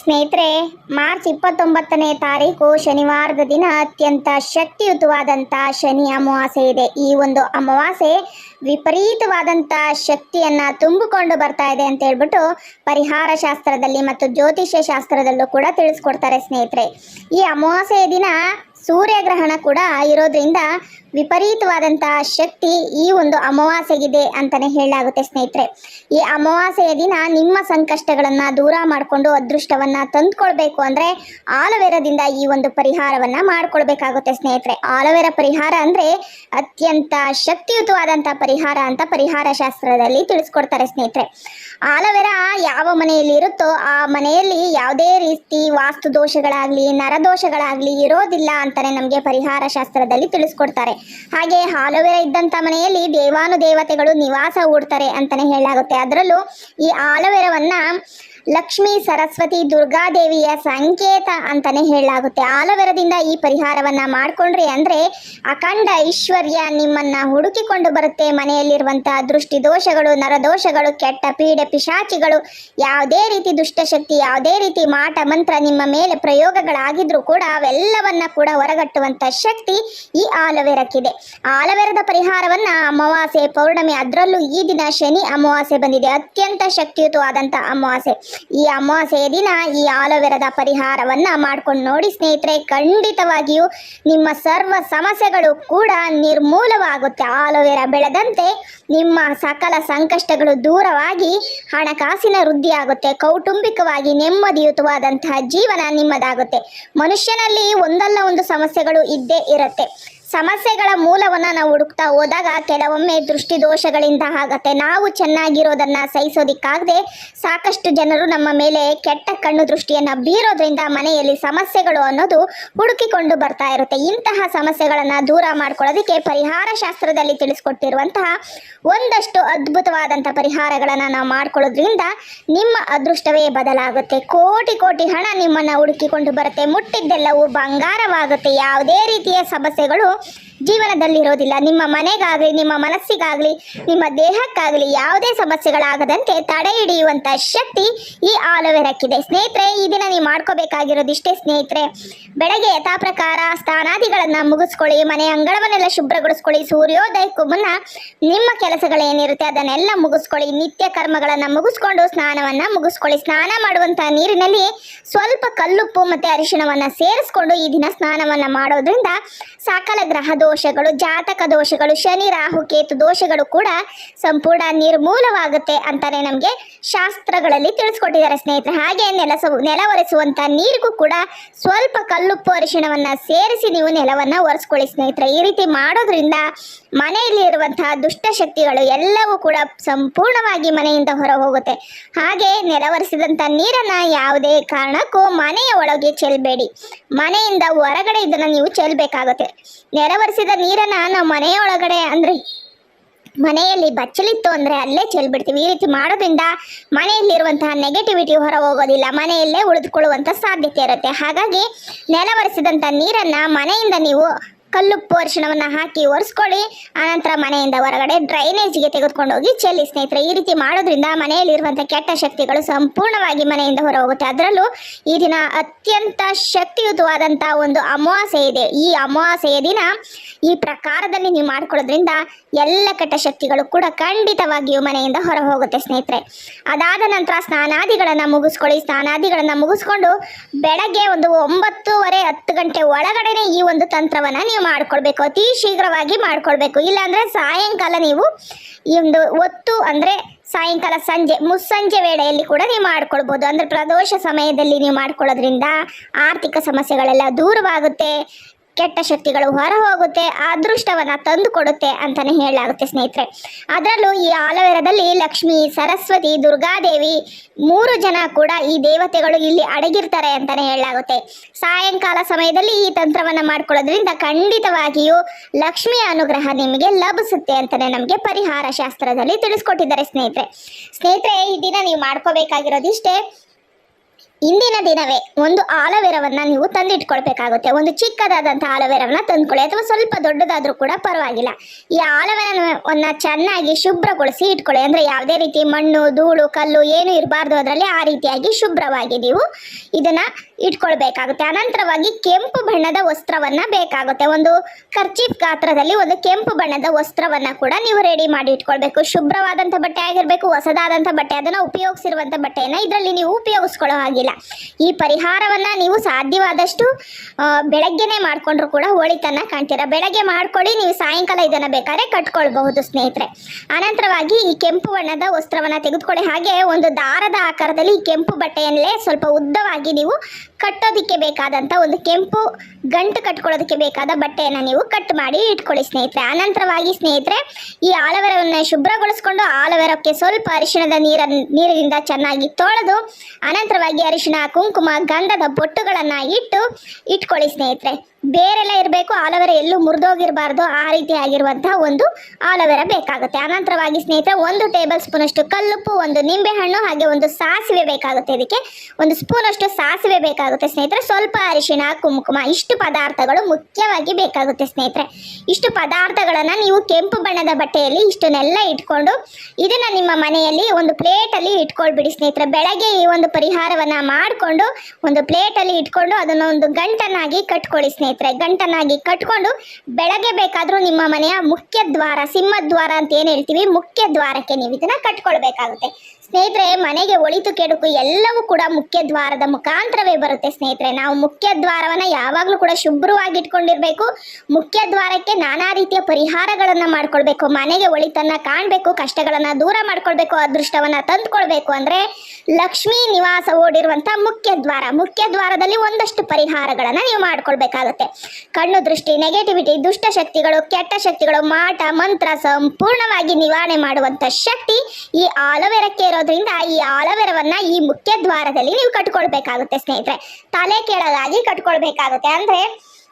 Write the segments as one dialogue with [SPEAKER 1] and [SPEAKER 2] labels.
[SPEAKER 1] ಸ್ನೇಹಿತರೆ, ಮಾರ್ಚ್ ಇಪ್ಪತ್ತೊಂಬತ್ತನೇ ತಾರೀಕು ಶನಿವಾರದ ದಿನ ಅತ್ಯಂತ ಶಕ್ತಿಯುತವಾದಂಥ ಶನಿ ಅಮಾವಾಸ್ಯೆ ಇದೆ. ಈ ಒಂದು ಅಮಾವಾಸ್ಯೆ ವಿಪರೀತವಾದಂಥ ಶಕ್ತಿಯನ್ನು ತುಂಬಿಕೊಂಡು ಬರ್ತಾ ಇದೆ ಅಂತ ಹೇಳ್ಬಿಟ್ಟು ಪರಿಹಾರ ಶಾಸ್ತ್ರದಲ್ಲಿ ಮತ್ತು ಜ್ಯೋತಿಷ್ಯ ಶಾಸ್ತ್ರದಲ್ಲೂ ಕೂಡ ತಿಳಿಸ್ಕೊಡ್ತಾರೆ ಸ್ನೇಹಿತರೆ. ಈ ಅಮಾವಾಸ್ಯೆಯ ದಿನ ಸೂರ್ಯಗ್ರಹಣ ಕೂಡ ಇರೋದ್ರಿಂದ ವಿಪರೀತವಾದಂತಹ ಶಕ್ತಿ ಈ ಒಂದು ಅಮಾವಾಸ್ಯೆಗಿದೆ ಅಂತಲೇ ಹೇಳಲಾಗುತ್ತೆ ಸ್ನೇಹಿತರೆ. ಈ ಅಮಾವಾಸ್ಯೆಯ ದಿನ ನಿಮ್ಮ ಸಂಕಷ್ಟಗಳನ್ನು ದೂರ ಮಾಡಿಕೊಂಡು ಅದೃಷ್ಟವನ್ನು ತಂದುಕೊಳ್ಬೇಕು ಅಂದರೆ ಆಲೋವೆರಾದಿಂದ ಈ ಒಂದು ಪರಿಹಾರವನ್ನು ಮಾಡ್ಕೊಳ್ಬೇಕಾಗುತ್ತೆ ಸ್ನೇಹಿತರೆ. ಆಲೋವೆರಾ ಪರಿಹಾರ ಅಂದರೆ ಅತ್ಯಂತ ಶಕ್ತಿಯುತವಾದಂಥ ಪರಿಹಾರ ಅಂತ ಪರಿಹಾರ ಶಾಸ್ತ್ರದಲ್ಲಿ ತಿಳಿಸ್ಕೊಡ್ತಾರೆ ಸ್ನೇಹಿತರೆ. ಆಲೋವೆರಾ ಯಾವ ಮನೆಯಲ್ಲಿ ಇರುತ್ತೋ ಆ ಮನೆಯಲ್ಲಿ ಯಾವುದೇ ರೀತಿ ವಾಸ್ತು ದೋಷಗಳಾಗಲಿ, ನರದೋಷಗಳಾಗಲಿ ಇರೋದಿಲ್ಲ ಅಂತಾನೆ ನಮಗೆ ಪರಿಹಾರ ಶಾಸ್ತ್ರದಲ್ಲಿ ತಿಳಿಸ್ಕೊಡ್ತಾರೆ. ಹಾಗೆ ಆಲೋವೆರಾ ಇದ್ದಂಥ ಮನೆಯಲ್ಲಿ ದೇವಾನು ದೇವತೆಗಳು ನಿವಾಸ ಹೂಡ್ತಾರೆ ಅಂತಾನೆ ಹೇಳಲಾಗುತ್ತೆ. ಅದರಲ್ಲೂ ಈ ಆಲೋವೆರಾವನ್ನ ಲಕ್ಷ್ಮೀ ಸರಸ್ವತಿ ದುರ್ಗಾದೇವಿಯ ಸಂಕೇತ ಅಂತಾನೆ ಹೇಳಲಾಗುತ್ತೆ. ಆಲೋವೆರಾದಿಂದ ಈ ಪರಿಹಾರವನ್ನ ಮಾಡ್ಕೊಂಡ್ರಿ ಅಂದ್ರೆ ಅಖಂಡ ಐಶ್ವರ್ಯ ನಿಮ್ಮನ್ನ ಹುಡುಕಿಕೊಂಡು ಬರುತ್ತೆ. ಮನೆಯಲ್ಲಿರುವಂತಹ ದೃಷ್ಟಿ ದೋಷಗಳು ನರದೋಷಗಳು, ಕೆಟ್ಟ ಪೀಡೆ, ಪಿಶಾಚಿಗಳು, ಯಾವುದೇ ರೀತಿ ದುಷ್ಟಶಕ್ತಿ, ಯಾವುದೇ ರೀತಿ ಮಾಟ, ಮಂತ್ರ ನಿಮ್ಮ ಮೇಲೆ ಪ್ರಯೋಗಗಳಾಗಿದ್ರೂ ಕೂಡ ಅವೆಲ್ಲವನ್ನ ಕೂಡ ಹೊರಗಟ್ಟುವಂತ ಶಕ್ತಿ ಈ ಆಲವೆರಕ್ಕಿದೆ. ಆಲೋವೆರದ ಪರಿಹಾರವನ್ನ ಅಮಾವಾಸ್ಯೆ, ಪೌರ್ಣಮಿ, ಅದರಲ್ಲೂ ಈ ದಿನ ಶನಿ ಅಮಾವಾಸ್ಯೆ ಬಂದಿದೆ. ಅತ್ಯಂತ ಶಕ್ತಿಯುತವಾದಂಥ ಅಮಾವಾಸ್ಯೆ. ಈ ಅಮಾವಾಸ್ಯೆಯ ದಿನ ಈ ಆಲೋವೆರದ ಪರಿಹಾರವನ್ನ ಮಾಡ್ಕೊಂಡು ನೋಡಿ ಸ್ನೇಹಿತರೆ, ಖಂಡಿತವಾಗಿಯೂ ನಿಮ್ಮ ಸರ್ವ ಸಮಸ್ಯೆಗಳು ಕೂಡ ನಿರ್ಮೂಲವಾಗುತ್ತೆ. ಆಲೋವೆರಾ ಬೆಳೆದಂತೆ ನಿಮ್ಮ ಸಕಲ ಸಂಕಷ್ಟಗಳು ದೂರವಾಗಿ ಹಣಕಾಸಿನ ವೃದ್ಧಿಯಾಗುತ್ತೆ. ಕೌಟುಂಬಿಕವಾಗಿ ನೆಮ್ಮದಿಯುತವಾದಂತಹ ಜೀವನ ನಿಮ್ಮದಾಗುತ್ತೆ. ಮನುಷ್ಯನಲ್ಲಿ ಒಂದಲ್ಲ ಒಂದು ಸಮಸ್ಯೆಗಳು ಇದ್ದೇ ಇರುತ್ತೆ. ಸಮಸ್ಯೆಗಳ ಮೂಲವನ್ನು ನಾವು ಹುಡುಕ್ತಾ ಹೋದಾಗ ಕೆಲವೊಮ್ಮೆ ದೃಷ್ಟಿ ದೋಷಗಳಿಂದ ಆಗತ್ತೆ. ನಾವು ಚೆನ್ನಾಗಿರೋದನ್ನು ಸಹಿಸೋದಿಕ್ಕಾಗದೆ ಸಾಕಷ್ಟು ಜನರು ನಮ್ಮ ಮೇಲೆ ಕೆಟ್ಟ ಕಣ್ಣು ದೃಷ್ಟಿಯನ್ನು ಬೀರೋದ್ರಿಂದ ಮನೆಯಲ್ಲಿ ಸಮಸ್ಯೆಗಳು ಅನ್ನೋದು ಹುಡುಕಿಕೊಂಡು ಬರ್ತಾ ಇರುತ್ತೆ. ಇಂತಹ ಸಮಸ್ಯೆಗಳನ್ನು ದೂರ ಮಾಡ್ಕೊಳ್ಳೋದಕ್ಕೆ ಪರಿಹಾರ ಶಾಸ್ತ್ರದಲ್ಲಿ ತಿಳಿಸ್ಕೊಟ್ಟಿರುವಂತಹ ಒಂದಷ್ಟು ಅದ್ಭುತವಾದಂಥ ಪರಿಹಾರಗಳನ್ನು ನಾವು ಮಾಡ್ಕೊಳ್ಳೋದ್ರಿಂದ ನಿಮ್ಮ ಅದೃಷ್ಟವೇ ಬದಲಾಗುತ್ತೆ. ಕೋಟಿ ಕೋಟಿ ಹಣ ನಿಮ್ಮನ್ನು ಹುಡುಕಿಕೊಂಡು ಬರುತ್ತೆ. ಮುಟ್ಟಿದ್ದೆಲ್ಲವೂ ಬಂಗಾರವಾಗುತ್ತೆ. ಯಾವುದೇ ರೀತಿಯ ಸಮಸ್ಯೆಗಳು much. ಜೀವನದಲ್ಲಿರೋದಿಲ್ಲ. ನಿಮ್ಮ ಮನೆಗಾಗಲಿ, ನಿಮ್ಮ ಮನಸ್ಸಿಗಾಗಲಿ, ನಿಮ್ಮ ದೇಹಕ್ಕಾಗಲಿ ಯಾವುದೇ ಸಮಸ್ಯೆಗಳಾಗದಂತೆ ತಡೆ ಹಿಡಿಯುವಂತ ಶಕ್ತಿ ಈ ಆಲೋವೆರಕ್ಕಿದೆ. ಸ್ನೇಹಿತರೆ, ಈ ದಿನ ನೀವು ಮಾಡ್ಕೋಬೇಕಾಗಿರೋದಿಷ್ಟೇ ಸ್ನೇಹಿತರೆ, ಬೆಳಗ್ಗೆ ಯಥಾ ಪ್ರಕಾರ ಸ್ನಾನಾದಿಗಳನ್ನು ಮುಗಿಸ್ಕೊಳ್ಳಿ ಮನೆ ಅಂಗಳವನ್ನೆಲ್ಲ ಶುಭ್ರಗೊಳಿಸ್ಕೊಳ್ಳಿ, ಸೂರ್ಯೋದಯಕ್ಕೂ ಮುನ್ನ ನಿಮ್ಮ ಕೆಲಸಗಳೇನಿರುತ್ತೆ ಅದನ್ನೆಲ್ಲ ಮುಗಿಸ್ಕೊಳ್ಳಿ, ನಿತ್ಯ ಕರ್ಮಗಳನ್ನು ಮುಗಿಸ್ಕೊಂಡು ಸ್ನಾನವನ್ನ ಮುಗಿಸ್ಕೊಳ್ಳಿ. ಸ್ನಾನ ಮಾಡುವಂಥ ನೀರಿನಲ್ಲಿ ಸ್ವಲ್ಪ ಕಲ್ಲುಪ್ಪು ಮತ್ತೆ ಅರಿಶಿಣವನ್ನು ಸೇರಿಸ್ಕೊಂಡು ಈ ದಿನ ಸ್ನಾನವನ್ನ ಮಾಡೋದ್ರಿಂದ ಸಕಲ ಗ್ರಹ ದೋಷಗಳು, ಜಾತಕ ದೋಷಗಳು, ಶನಿ, ರಾಹು, ಕೇತು ದೋಷಗಳು ಕೂಡ ಸಂಪೂರ್ಣ ನಿರ್ಮೂಲವಾಗುತ್ತೆ ಅಂತಾನೆ ನಮಗೆ ಶಾಸ್ತ್ರಗಳಲ್ಲಿ ತಿಳಿಸ್ಕೊಟ್ಟಿದ್ದಾರೆ ಸ್ನೇಹಿತರೆ. ಹಾಗೆ ನೆಲ ಒರೆಸುವಂಥ ನೀರಿಗೂ ಕೂಡ ಸ್ವಲ್ಪ ಕಲ್ಲುಪ್ಪು ಅರಿಶಿಣವನ್ನ ಸೇರಿಸಿ ನೀವು ನೆಲವನ್ನ ಒರೆಸ್ಕೊಳ್ಳಿ ಸ್ನೇಹಿತರೆ. ಈ ರೀತಿ ಮಾಡೋದ್ರಿಂದ ಮನೆಯಲ್ಲಿ ಇರುವಂತಹ ದುಷ್ಟಶಕ್ತಿಗಳು ಎಲ್ಲವೂ ಕೂಡ ಸಂಪೂರ್ಣವಾಗಿ ಮನೆಯಿಂದ ಹೊರ ಹೋಗುತ್ತೆ ಹಾಗೆ ನೆಲವರಿಸಿದಂಥ ನೀರನ್ನ ಯಾವುದೇ ಕಾರಣಕ್ಕೂ ಮನೆಯ ಒಳಗೆ ಚೆಲ್ಲಬೇಡಿ ಮನೆಯಿಂದ ಹೊರಗಡೆ ಇದನ್ನು ನೀವು ಚೆಲ್ಲಬೇಕಾಗುತ್ತೆ ನೆಲವರಿಸಿದ ನೀರನ್ನ ನಾವು ಮನೆಯೊಳಗಡೆ ಅಂದ್ರೆ ಅಂದರೆ ಮನೆಯಲ್ಲಿ ಬಚ್ಚಲಿತ್ತು ಅಂದ್ರೆ ಅಲ್ಲೇ ಚೆಲ್ಬಿಡ್ತೀವಿ. ಈ ರೀತಿ ಮಾಡೋದ್ರಿಂದ ಮನೆಯಲ್ಲಿರುವಂತಹ ನೆಗೆಟಿವಿಟಿ ಹೊರ ಹೋಗೋದಿಲ್ಲ. ಮನೆಯಲ್ಲೇ ಉಳಿದುಕೊಳ್ಳುವಂತ ಸಾಧ್ಯತೆ ಇರುತ್ತೆ. ಹಾಗಾಗಿ ನೆಲವರಿಸಿದಂತ ನೀರನ್ನ ಮನೆಯಿಂದ ನೀವು ಕಲ್ಲುಪ್ಪು ಅರಿಶಿಣವನ್ನು ಹಾಕಿ ಒರೆಸ್ಕೊಳ್ಳಿ. ಆನಂತರ ಮನೆಯಿಂದ ಹೊರಗಡೆ ಡ್ರೈನೇಜ್ಗೆ ತೆಗೆದುಕೊಂಡು ಹೋಗಿ ಚೆಲ್ಲಿ ಸ್ನೇಹಿತರೆ, ಈ ರೀತಿ ಮಾಡೋದ್ರಿಂದ ಮನೆಯಲ್ಲಿರುವಂಥ ಕೆಟ್ಟ ಶಕ್ತಿಗಳು ಸಂಪೂರ್ಣವಾಗಿ ಮನೆಯಿಂದ ಹೊರ ಹೋಗುತ್ತೆ ಅದರಲ್ಲೂ ಈ ದಿನ ಅತ್ಯಂತ ಶಕ್ತಿಯುತವಾದಂಥ ಒಂದು ಅಮಾವಾಸ್ಯೆ ಇದೆ. ಈ ಅಮಾವಾಸ್ಯೆಯ ದಿನ ಈ ಪ್ರಕಾರದಲ್ಲಿ ನೀವು ಮಾಡ್ಕೊಳ್ಳೋದ್ರಿಂದ ಎಲ್ಲ ಕೆಟ್ಟ ಶಕ್ತಿಗಳು ಕೂಡ ಖಂಡಿತವಾಗಿಯೂ ಮನೆಯಿಂದ ಹೊರ ಹೋಗುತ್ತೆ ಸ್ನೇಹಿತರೆ. ಅದಾದ ನಂತರ ಸ್ನಾನಾದಿಗಳನ್ನು ಮುಗಿಸ್ಕೊಳ್ಳಿ. ಸ್ನಾನಾದಿಗಳನ್ನು ಮುಗಿಸ್ಕೊಂಡು ಬೆಳಗ್ಗೆ ಒಂದು ಒಂಬತ್ತೂವರೆ ಹತ್ತು ಗಂಟೆ ಒಳಗಡೆನೆ ಈ ಒಂದು ತಂತ್ರವನ್ನು ನೀವು ಮಾಡ್ಕೊಳ್ಬೇಕು. ಅತಿ ಶೀಘ್ರವಾಗಿ ಮಾಡ್ಕೊಳ್ಬೇಕು. ಇಲ್ಲಾಂದರೆ ಸಾಯಂಕಾಲ ನೀವು ಈ ಒಂದು ಒತ್ತು ಅಂದರೆ ಸಾಯಂಕಾಲ ಸಂಜೆ, ಮುಸ್ಸಂಜೆ ವೇಳೆಯಲ್ಲಿ ಕೂಡ ನೀವು ಮಾಡ್ಕೊಳ್ಬೋದು. ಅಂದರೆ ಪ್ರದೋಷ ಸಮಯದಲ್ಲಿ ನೀವು ಮಾಡ್ಕೊಳ್ಳೋದ್ರಿಂದ ಆರ್ಥಿಕ ಸಮಸ್ಯೆಗಳೆಲ್ಲ ದೂರವಾಗುತ್ತೆ. ಕೆಟ್ಟ ಶಕ್ತಿಗಳು ಹೊರ ಹೋಗುತ್ತೆ ಅದೃಷ್ಟವನ್ನು ತಂದು ಕೊಡುತ್ತೆ ಅಂತಲೇ ಹೇಳಲಾಗುತ್ತೆ ಸ್ನೇಹಿತರೆ. ಅದರಲ್ಲೂ ಈ ಆಲೋವೆರಾದಲ್ಲಿ ಲಕ್ಷ್ಮಿ, ಸರಸ್ವತಿ, ದುರ್ಗಾದೇವಿ ಮೂರು ಜನ ಕೂಡ ಈ ದೇವತೆಗಳು ಇಲ್ಲಿ ಅಡಗಿರ್ತಾರೆ ಅಂತಲೇ ಹೇಳಲಾಗುತ್ತೆ. ಸಾಯಂಕಾಲ ಸಮಯದಲ್ಲಿ ಈ ತಂತ್ರವನ್ನು ಮಾಡ್ಕೊಳ್ಳೋದ್ರಿಂದ ಖಂಡಿತವಾಗಿಯೂ ಲಕ್ಷ್ಮಿಯ ಅನುಗ್ರಹ ನಿಮಗೆ ಲಭಿಸುತ್ತೆ ಅಂತಲೇ ನಮಗೆ ಪರಿಹಾರ ಶಾಸ್ತ್ರದಲ್ಲಿ ತಿಳಿಸ್ಕೊಟ್ಟಿದ್ದಾರೆ ಸ್ನೇಹಿತರೆ. ಸ್ನೇಹಿತರೆ, ಈ ದಿನ ನೀವು ಮಾಡ್ಕೋಬೇಕಾಗಿರೋದಿಷ್ಟೇ ಇಂದಿನ ದಿನವೇ ಒಂದು ಆಲೋವೆರವನ್ನು ನೀವು ತಂದಿಟ್ಕೊಳ್ಬೇಕಾಗುತ್ತೆ. ಒಂದು ಚಿಕ್ಕದಾದಂತಹ ಆಲೋವೆರವನ್ನು ತಂದ್ಕೊಳ್ಳಿ. ಅಥವಾ ಸ್ವಲ್ಪ ದೊಡ್ಡದಾದ್ರೂ ಕೂಡ ಪರವಾಗಿಲ್ಲ. ಈ ಆಲೋವೆರವನ್ನ ಚೆನ್ನಾಗಿ ಶುಭ್ರಗೊಳಿಸಿ ಇಟ್ಕೊಳ್ಳಿ. ಅಂದ್ರೆ ಯಾವುದೇ ರೀತಿ ಮಣ್ಣು, ಧೂಳು, ಕಲ್ಲು ಏನು ಇರಬಾರ್ದು. ಅದರಲ್ಲಿ ಆ ರೀತಿಯಾಗಿ ಶುಭ್ರವಾಗಿ ನೀವು ಇದನ್ನ ಇಟ್ಕೊಳ್ಬೇಕಾಗುತ್ತೆ. ಅನಂತರವಾಗಿ ಕೆಂಪು ಬಣ್ಣದ ವಸ್ತ್ರವನ್ನ ಬೇಕಾಗುತ್ತೆ. ಒಂದು ಖರ್ಚೀಫ್ ಗಾತ್ರದಲ್ಲಿ ಒಂದು ಕೆಂಪು ಬಣ್ಣದ ವಸ್ತ್ರವನ್ನ ಕೂಡ ನೀವು ರೆಡಿ ಮಾಡಿ ಇಟ್ಕೊಳ್ಬೇಕು. ಶುಭ್ರವಾದಂಥ ಬಟ್ಟೆ ಆಗಿರಬೇಕು, ಹೊಸದಾದಂಥ ಬಟ್ಟೆ, ಅದನ್ನ ಉಪಯೋಗಿಸಿರುವಂಥ ಬಟ್ಟೆಯನ್ನ ಇದರಲ್ಲಿ ನೀವು ಉಪಯೋಗಿಸ್ಕೊಳ್ಳೋ ಹಾಗಿಲ್ಲ. ಈ ಪರಿಹಾರವನ್ನ ನೀವು ಸಾಧ್ಯವಾದಷ್ಟು ಬೆಳಗ್ಗೆನೆ ಮಾಡ್ಕೊಂಡ್ರು ಕೂಡ ಹೋಳಿತನ ಕಾಣ್ತೀರಾ. ಬೆಳಗ್ಗೆ ಮಾಡ್ಕೊಳ್ಳಿ, ನೀವು ಸಾಯಂಕಾಲ ಇದನ್ನ ಬೇಕಾದ್ರೆ ಕಟ್ಕೊಳ್ಬಹುದು ಸ್ನೇಹಿತರೆ. ಅನಂತರವಾಗಿ ಈ ಕೆಂಪು ಬಣ್ಣದ ವಸ್ತ್ರವನ್ನ ತೆಗೆದುಕೊಳ್ಳಿ. ಹಾಗೆ ಒಂದು ದಾರದ ಆಕಾರದಲ್ಲಿ ಈ ಕೆಂಪು ಬಟ್ಟೆಯಲ್ಲೇ ಸ್ವಲ್ಪ ಉದ್ದವಾಗಿ ನೀವು ಕಟ್ಟೋದಕ್ಕೆ ಬೇಕಾದಂಥ ಒಂದು ಕೆಂಪು ಗಂಟು ಕಟ್ಕೊಳ್ಳೋದಕ್ಕೆ ಬೇಕಾದ ಬಟ್ಟೆಯನ್ನು ನೀವು ಕಟ್ ಮಾಡಿ ಇಟ್ಕೊಳ್ಳಿ ಸ್ನೇಹಿತರೆ. ಅನಂತರವಾಗಿ ಸ್ನೇಹಿತರೆ, ಈ ಆಲವೆರವನ್ನು ಶುಭ್ರಗೊಳಿಸ್ಕೊಂಡು ಆಲವೆರಕ್ಕೆ ಸ್ವಲ್ಪ ಅರಿಶಿಣದ ನೀರ ನೀರಿನಿಂದ ಚೆನ್ನಾಗಿ ತೊಳೆದು, ಅನಂತರವಾಗಿ ಅರಿಶಿಣ ಕುಂಕುಮ ಗಂಧದ ಬೊಟ್ಟುಗಳನ್ನು ಇಟ್ಟು ಇಟ್ಕೊಳ್ಳಿ ಸ್ನೇಹಿತರೆ. ಬೇರೆಲ್ಲ ಇರಬೇಕು, ಆಲೋವೆರ ಎಲ್ಲೂ ಮುರಿದೋಗಿರಬಾರ್ದು, ಆ ರೀತಿ ಆಗಿರುವಂತಹ ಒಂದು ಆಲೋವೆರ ಬೇಕಾಗುತ್ತೆ. ಅನಂತರವಾಗಿ ಸ್ನೇಹಿತರೆ, ಒಂದು ಟೇಬಲ್ ಸ್ಪೂನ್ ಅಷ್ಟು ಕಲ್ಲುಪ್ಪು, ಒಂದು ನಿಂಬೆಹಣ್ಣು, ಹಾಗೆ ಒಂದು ಸಾಸಿವೆ ಬೇಕಾಗುತ್ತೆ ಇದಕ್ಕೆ. ಒಂದು ಸ್ಪೂನ್ ಅಷ್ಟು ಸಾಸಿವೆ ಬೇಕಾಗುತ್ತೆ ಸ್ನೇಹಿತರೆ. ಸ್ವಲ್ಪ ಅರಿಶಿಣ, ಕುಂಕುಮ, ಇಷ್ಟು ಪದಾರ್ಥಗಳು ಮುಖ್ಯವಾಗಿ ಬೇಕಾಗುತ್ತೆ ಸ್ನೇಹಿತರೆ. ಇಷ್ಟು ಪದಾರ್ಥಗಳನ್ನು ನೀವು ಕೆಂಪು ಬಣ್ಣದ ಬಟ್ಟೆಯಲ್ಲಿ ಇಷ್ಟನ್ನೆಲ್ಲ ಇಟ್ಕೊಂಡು, ಇದನ್ನು ನಿಮ್ಮ ಮನೆಯಲ್ಲಿ ಒಂದು ಪ್ಲೇಟಲ್ಲಿ ಇಟ್ಕೊಳ್ಬಿಡಿ ಸ್ನೇಹಿತರೆ. ಬೆಳಗ್ಗೆ ಈ ಒಂದು ಪರಿಹಾರವನ್ನು ಮಾಡಿಕೊಂಡು, ಒಂದು ಪ್ಲೇಟಲ್ಲಿ ಇಟ್ಕೊಂಡು ಅದನ್ನು ಒಂದು ಗಂಟನ್ನಾಗಿ ಕಟ್ಕೊಳ್ಳಿ ಸ್ನೇಹಿತರೆ. ಗಂಟನ್ನಾಗಿ ಕಟ್ಕೊಂಡು ಬೆಳಗ್ಗೆ ಬೇಕಾದರೂ ನಿಮ್ಮ ಮನೆಯ ಮುಖ್ಯ ದ್ವಾರ ಸಿಂಹದ್ವಾರ ಅಂತ ಏನು ಹೇಳ್ತೀವಿ? ಮುಖ್ಯ ದ್ವಾರಕ್ಕೆ ನೀವು ಇದನ್ನು ಕಟ್ಕೊಳ್ಬೇಕಾಗುತ್ತೆ. ಸ್ನೇಹಿತರೆ, ಮನೆಗೆ ಒಳಿತು ಕೆಡುಕು ಎಲ್ಲವೂ ಕೂಡ ಮುಖ್ಯ ದ್ವಾರದ ಮುಖಾಂತರವೇ ಬರುತ್ತೆ ಸ್ನೇಹಿತರೆ. ನಾವು ಮುಖ್ಯ ದ್ವಾರವನ್ನ ಯಾವಾಗಲೂ ಕೂಡ ಶುಭ್ರವಾಗಿ ಇಟ್ಕೊಂಡಿರ್ಬೇಕು. ಮುಖ್ಯ ದ್ವಾರಕ್ಕೆ ನಾನಾ ರೀತಿಯ ಪರಿಹಾರಗಳನ್ನ ಮಾಡ್ಕೊಳ್ಬೇಕು. ಮನೆಗೆ ಒಳಿತನ್ನ ಕಾಣಬೇಕು, ಕಷ್ಟಗಳನ್ನ ದೂರ ಮಾಡ್ಕೊಳ್ಬೇಕು, ಅದೃಷ್ಟವನ್ನ ತಂದ್ಕೊಳ್ಬೇಕು ಅಂದ್ರೆ ಲಕ್ಷ್ಮೀ ನಿವಾಸ ಓಡಿರುವಂಥ ಮುಖ್ಯ ದ್ವಾರ. ಮುಖ್ಯ ದ್ವಾರದಲ್ಲಿ ಒಂದಷ್ಟು ಪರಿಹಾರಗಳನ್ನ ನೀವು ಮಾಡ್ಕೊಳ್ಬೇಕಾಗುತ್ತೆ. ಕಣ್ಣು ದೃಷ್ಟಿ ನೆಗೆಟಿವಿಟಿ ದುಷ್ಟ ಶಕ್ತಿಗಳು, ಕೆಟ್ಟ ಶಕ್ತಿಗಳು, ಮಾಟ, ಮಂತ್ರ ಸಂಪೂರ್ಣವಾಗಿ ನಿವಾರಣೆ ಮಾಡುವಂತ ಶಕ್ತಿ ಈ ಆಲೋವೆರಕ್ಕೆ ಇರೋದ್ರಿಂದ ಈ ಆಲವೆರವನ್ನ ಈ ಮುಖ್ಯ ದ್ವಾರದಲ್ಲಿ ನೀವು ಕಟ್ಕೊಳ್ಬೇಕಾಗುತ್ತೆ ಸ್ನೇಹಿತರೆ. ತಲೆ ಕೆಳಗಾಗಿ ಕಟ್ಕೊಳ್ಬೇಕಾಗುತ್ತೆ. ಅಂದ್ರೆ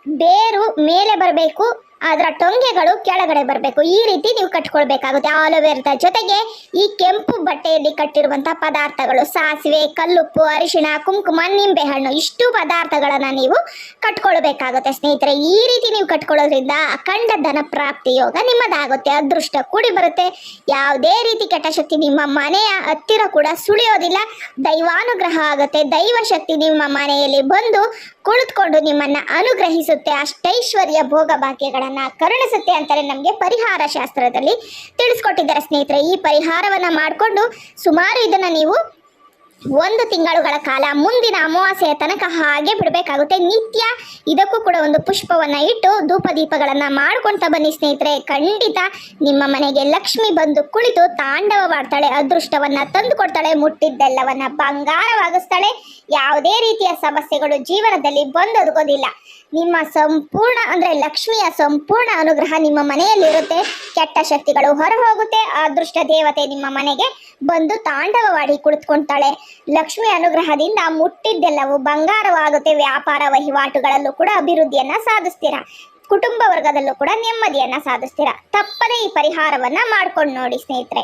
[SPEAKER 1] ಬೇರು ಮೇಲೆ ಬರಬೇಕು ಅದರ ಟೊಂಗೆಗಳು ಕೆಳಗಡೆ ಬರಬೇಕು. ಈ ರೀತಿ ನೀವು ಕಟ್ಕೊಳ್ಬೇಕಾಗುತ್ತೆ. ಆಲೋವೆರದ ಜೊತೆಗೆ ಈ ಕೆಂಪು ಬಟ್ಟೆಯಲ್ಲಿ ಕಟ್ಟಿರುವಂಥ ಪದಾರ್ಥಗಳು, ಸಾಸಿವೆ, ಕಲ್ಲುಪ್ಪು, ಅರಿಶಿಣ, ಕುಂಕುಮ, ನಿಂಬೆಹಣ್ಣು, ಇಷ್ಟು ಪದಾರ್ಥಗಳನ್ನು ನೀವು ಕಟ್ಕೊಳ್ಬೇಕಾಗುತ್ತೆ ಸ್ನೇಹಿತರೆ. ಈ ರೀತಿ ನೀವು ಕಟ್ಕೊಳ್ಳೋದ್ರಿಂದ ಅಖಂಡ ಧನ ಪ್ರಾಪ್ತಿ ಯೋಗ ನಿಮ್ಮದಾಗುತ್ತೆ. ಅದೃಷ್ಟ ಕೂಡಿ ಬರುತ್ತೆ. ಯಾವುದೇ ರೀತಿ ಕೆಟ್ಟ ಶಕ್ತಿ ನಿಮ್ಮ ಮನೆಯ ಹತ್ತಿರ ಕೂಡ ಸುಳಿಯೋದಿಲ್ಲ. ದೈವಾನುಗ್ರಹ ಆಗುತ್ತೆ. ದೈವ ಶಕ್ತಿ ನಿಮ್ಮ ಮನೆಯಲ್ಲಿ ಬಂದು ಕುಳಿತುಕೊಂಡು ನಿಮ್ಮನ್ನ ಅನುಗ್ರಹಿಸುತ್ತೆ, ಅಷ್ಟೈಶ್ವರ್ಯ ಭೋಗ ಭಾಗ್ಯಗಳನ್ನ ಕರುಣಿಸುತ್ತೆ ಅಂತಾರೆ ನಮಗೆ ಪರಿಹಾರ ಶಾಸ್ತ್ರದಲ್ಲಿ ತಿಳಿಸ್ಕೊಟ್ಟಿದ್ದಾರೆ ಸ್ನೇಹಿತರೆ. ಈ ಪರಿಹಾರವನ್ನ ಮಾಡಿಕೊಂಡು ಸುಮಾರು ಇದನ್ನ ನೀವು ಒಂದು ತಿಂಗಳುಗಳ ಕಾಲ ಮುಂದಿನ ಅಮಾವಾಸ್ಯೆಯ ತನಕ ಹಾಗೆ ಬಿಡಬೇಕಾಗುತ್ತೆ. ನಿತ್ಯ ಇದಕ್ಕೂ ಕೂಡ ಒಂದು ಪುಷ್ಪವನ್ನ ಇಟ್ಟು ಧೂಪ ದೀಪಗಳನ್ನು ಮಾಡ್ಕೊಳ್ತಾ ಬನ್ನಿ ಸ್ನೇಹಿತರೆ. ಖಂಡಿತ ನಿಮ್ಮ ಮನೆಗೆ ಲಕ್ಷ್ಮಿ ಬಂದು ಕುಳಿತು ತಾಂಡವ ಮಾಡ್ತಾಳೆ ಅದೃಷ್ಟವನ್ನು ತಂದು ಕೊಡ್ತಾಳೆ ಮುಟ್ಟಿದ್ದೆಲ್ಲವನ್ನ ಬಂಗಾರವಾಗಿಸ್ತಾಳೆ. ಯಾವುದೇ ರೀತಿಯ ಸಮಸ್ಯೆಗಳು ಜೀವನದಲ್ಲಿ ಬಂದೊದಗೋದಿಲ್ಲ. ನಿಮ್ಮ ಸಂಪೂರ್ಣ ಅಂದ್ರೆ ಲಕ್ಷ್ಮಿಯ ಸಂಪೂರ್ಣ ಅನುಗ್ರಹ ನಿಮ್ಮ ಮನೆಯಲ್ಲಿರುತ್ತೆ ಕೆಟ್ಟ ಶಕ್ತಿಗಳು ಹೊರ ಹೋಗುತ್ತೆ ಅದೃಷ್ಟ ದೇವತೆ ನಿಮ್ಮ ಮನೆಗೆ ಬಂದು ತಾಂಡವವಾಡಿ ಕುಳಿತುಕೊಂತಾಳೆ ಲಕ್ಷ್ಮಿ ಅನುಗ್ರಹದಿಂದ ಮುಟ್ಟಿದ್ದೆಲ್ಲವೂ ಬಂಗಾರವಾಗುತ್ತೆ. ವ್ಯಾಪಾರ ವಹಿವಾಟುಗಳಲ್ಲೂ ಕೂಡ ಅಭಿವೃದ್ಧಿಯನ್ನ ಸಾಧಿಸ್ತೀರಾ? ಕುಟುಂಬ ವರ್ಗದಲ್ಲೂ ಕೂಡ ನೆಮ್ಮದಿಯನ್ನ ಸಾಧಿಸ್ತೀರಾ? ತಪ್ಪದೇ ಈ ಪರಿಹಾರವನ್ನ ಮಾಡ್ಕೊಂಡು ನೋಡಿ ಸ್ನೇಹಿತರೆ.